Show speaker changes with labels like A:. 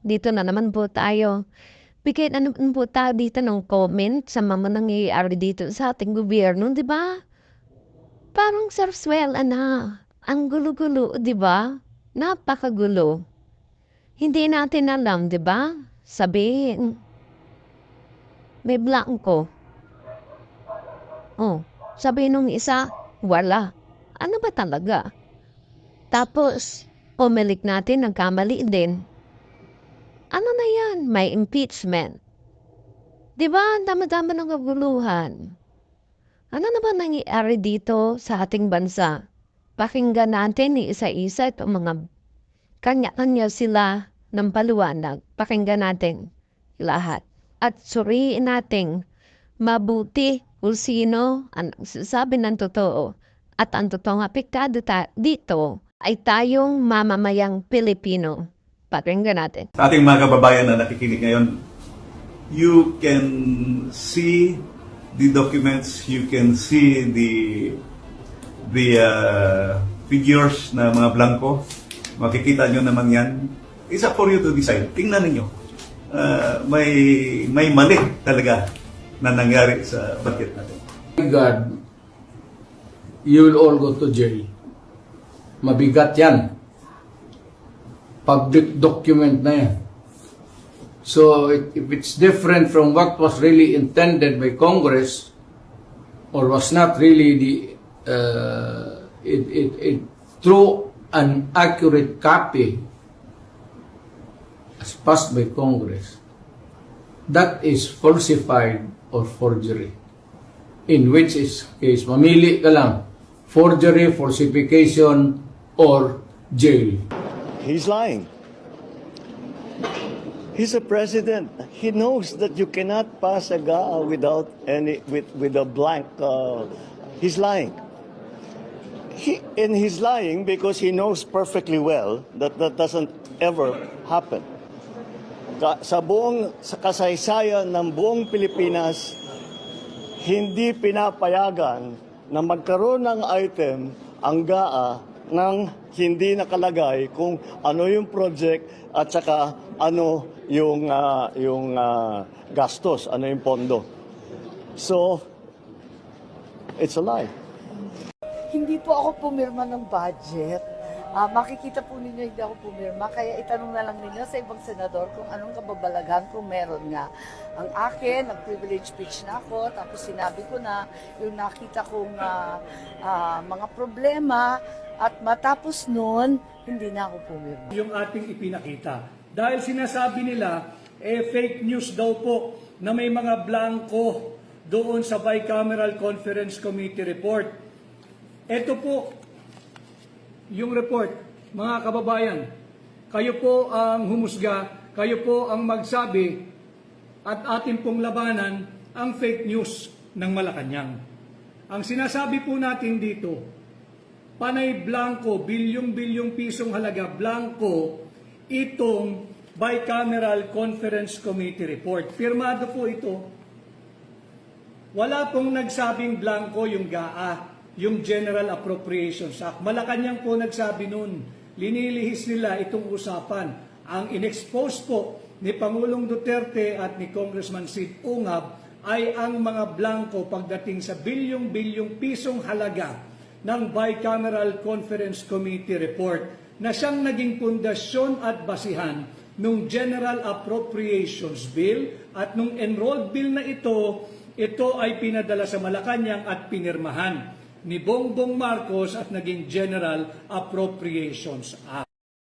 A: dito na naman po tayo. Bigay na po tayo dito ng comment sa mga nangyayari dito sa ating gobyerno, di ba? Parang sarswela na. Ang gulo-gulo, di ba? Napakagulo. Hindi natin alam, di ba? Sabihin, may blanco. Oh, sabi nung isa, wala. Ano ba talaga? Tapos, pumilik natin, nagkamali din. Ano na yan? May impeachment. Di ba? Ang dama-dama ng kaguluhan. Ano na ba nangyayari dito sa ating bansa? Pakinggan natin ni isa-isa itong mga kanya-kanya sila ng paliwanag. Pakinggan natin lahat. At suriin natin mabuti kung sino ang nagsasabi ng totoo. At ang totoong apektado ta- dito ay tayong mamamayang Pilipino. Pakinggan natin.
B: Sa ating mga kababayan na nakikinig ngayon, you can see the documents, you can see the the uh, figures na mga blanco. Makikita nyo naman yan. It's up for you to decide. Tingnan ninyo. Uh, may may mali talaga na nangyari sa budget natin.
C: My God, you will all go to jail. Mabigat yan. Public document na yan. So, if it's different from what was really intended by Congress, or was not really the, uh, it, it, it, true and accurate copy as passed by Congress, that is falsified or forgery. In which is case, mamili ka lang, forgery, falsification, or jail.
D: He's lying. He's a president. He knows that you cannot pass a GAA without any with with a blank. Uh, he's lying. He and he's lying because he knows perfectly well that that doesn't ever happen. Ka, sa buong sa kasaysayan ng buong Pilipinas, hindi pinapayagan na magkaroon ng item ang GAA nang hindi nakalagay kung ano yung project at saka ano yung ah, yung ah, gastos, ano yung pondo. So it's a lie.
E: Hindi po ako pumirma ng budget. Ah, makikita po ninyo hindi ako pumirma, kaya itanong na lang ninyo sa ibang senador kung anong kababalaghan kung meron nga. Ang akin, nag-privilege speech na ako, tapos sinabi ko na yung nakita kong ah, ah, mga problema at matapos nun, hindi na ako pumirma.
F: yung ating ipinakita. Dahil sinasabi nila, eh, fake news daw po na may mga blanco doon sa Bicameral Conference Committee report. Ito po yung report, mga kababayan. Kayo po ang humusga, kayo po ang magsabi at atin pong labanan ang fake news ng Malacanang. Ang sinasabi po natin dito, panay blanco, bilyong-bilyong pisong halaga blanco itong Bicameral Conference Committee report. Pirmado po ito. Wala pong nagsabing blanco yung GAA, yung General Appropriations Act. Malacanang po nagsabi noon, linilihis nila itong usapan. Ang inexpose po ni Pangulong Duterte at ni Congressman Sid Ungab ay ang mga blanco pagdating sa bilyong-bilyong pisong halaga ng Bicameral Conference Committee report na siyang naging pundasyon at basihan nung General Appropriations Bill at nung enrolled bill na ito, ito ay pinadala sa Malacanang at pinirmahan ni Bongbong Marcos at naging General Appropriations Act.